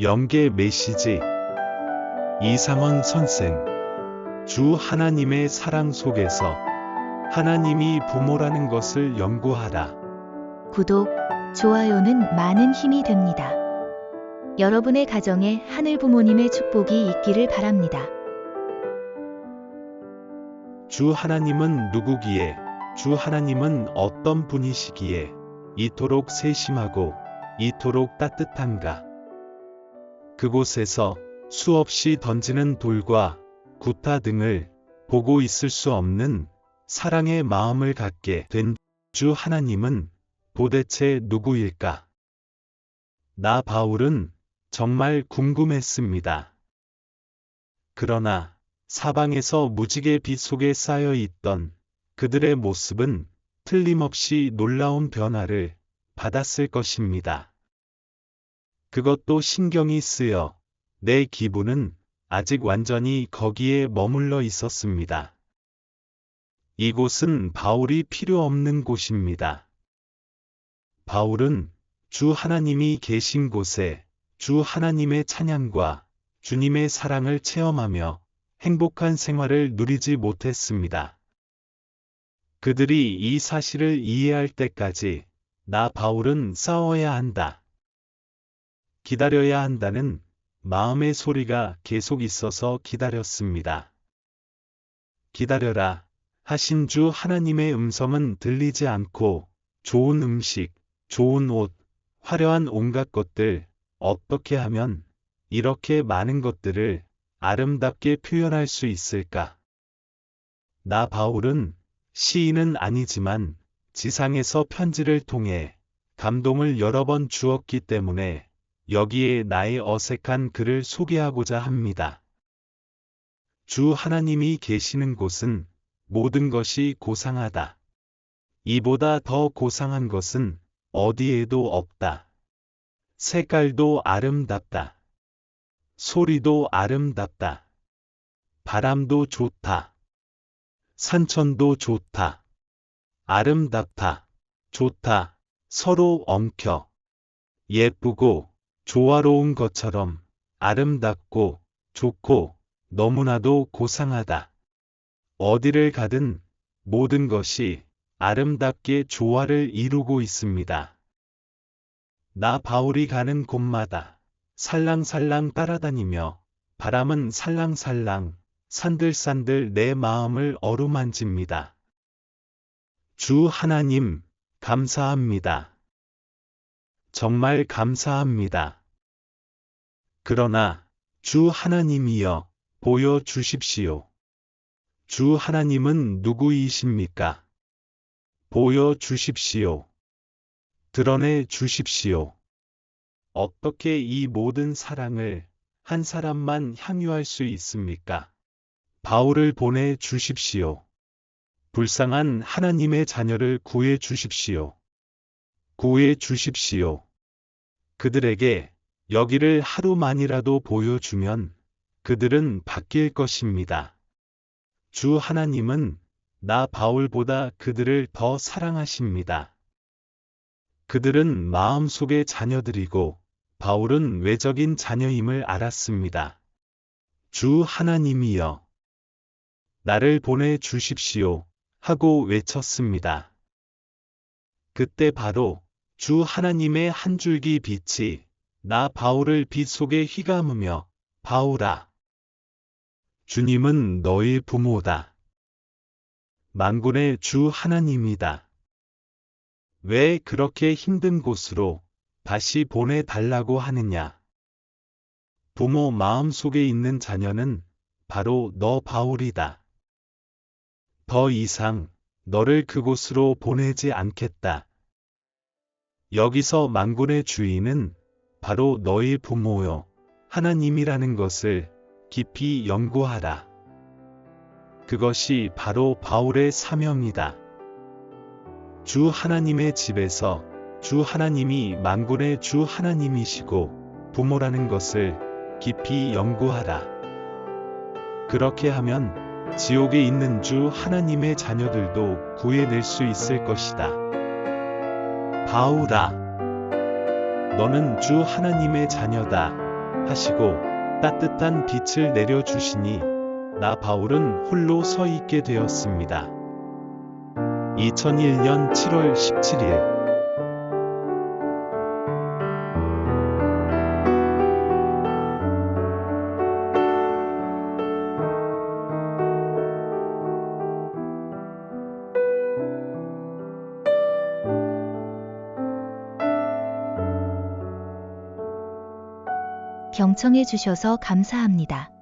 영계 메시지 이상원 선생 주 하나님의 사랑 속에서 하나님이 부모라는 것을 연구하라. 구독, 좋아요는 많은 힘이 됩니다. 여러분의 가정에 하늘 부모님의 축복이 있기를 바랍니다. 주 하나님은 누구기에, 주 하나님은 어떤 분이시기에 이토록 세심하고 이토록 따뜻한가. 그곳에서 수없이 던지는 돌과 구타 등을 보고 있을 수 없는 사랑의 마음을 갖게 된 주 하나님은 도대체 누구일까? 나 바울은 정말 궁금했습니다. 그러나 사방에서 무지개 빛 속에 쌓여 있던 그들의 모습은 틀림없이 놀라운 변화를 받았을 것입니다. 그것도 신경이 쓰여 내 기분은 아직 완전히 거기에 머물러 있었습니다. 이곳은 바울이 필요 없는 곳입니다. 바울은 주 하나님이 계신 곳에 주 하나님의 찬양과 주님의 사랑을 체험하며 행복한 생활을 누리지 못했습니다. 그들이 이 사실을 이해할 때까지 나 바울은 싸워야 한다. 기다려야 한다는 마음의 소리가 계속 있어서 기다렸습니다. 기다려라 하신 주 하나님의 음성은 들리지 않고 좋은 음식, 좋은 옷, 화려한 온갖 것들, 어떻게 하면 이렇게 많은 것들을 아름답게 표현할 수 있을까? 나 바울은 시인은 아니지만 지상에서 편지를 통해 감동을 여러 번 주었기 때문에 여기에 나의 어색한 글을 소개하고자 합니다. 주 하나님이 계시는 곳은 모든 것이 고상하다. 이보다 더 고상한 것은 어디에도 없다. 색깔도 아름답다. 소리도 아름답다. 바람도 좋다. 산천도 좋다. 아름답다. 좋다. 서로 엉켜. 예쁘고 조화로운 것처럼 아름답고 좋고 너무나도 고상하다. 어디를 가든 모든 것이 아름답게 조화를 이루고 있습니다. 나 바울이 가는 곳마다 살랑살랑 따라다니며 바람은 살랑살랑 산들산들 내 마음을 어루만집니다. 주 하나님, 감사합니다. 정말 감사합니다. 그러나 주 하나님이여 보여 주십시오. 주 하나님은 누구이십니까? 보여 주십시오. 드러내 주십시오. 어떻게 이 모든 사랑을 한 사람만 향유할 수 있습니까? 바울을 보내 주십시오. 불쌍한 하나님의 자녀를 구해 주십시오. 구해 주십시오. 그들에게 여기를 하루만이라도 보여주면 그들은 바뀔 것입니다. 주 하나님은 나 바울보다 그들을 더 사랑하십니다. 그들은 마음속의 자녀들이고 바울은 외적인 자녀임을 알았습니다. 주 하나님이여. 나를 보내 주십시오. 하고 외쳤습니다. 그때 바로 주 하나님의 한 줄기 빛이 나 바울을 빛 속에 휘감으며 바울아. 주님은 너의 부모다. 만군의 주 하나님이다. 왜 그렇게 힘든 곳으로 다시 보내달라고 하느냐? 부모 마음 속에 있는 자녀는 바로 너 바울이다. 더 이상 너를 그곳으로 보내지 않겠다. 여기서 만군의 주인은 바로 너의 부모요, 하나님이라는 것을 깊이 연구하라. 그것이 바로 바울의 사명이다. 주 하나님의 집에서 주 하나님이 만군의 주 하나님이시고 부모라는 것을 깊이 연구하라. 그렇게 하면 지옥에 있는 주 하나님의 자녀들도 구해낼 수 있을 것이다. 바울아, 너는 주 하나님의 자녀다. 하시고 따뜻한 빛을 내려 주시니 나 바울은 홀로 서 있게 되었습니다. 2001년 7월 17일 경청해 주셔서 감사합니다.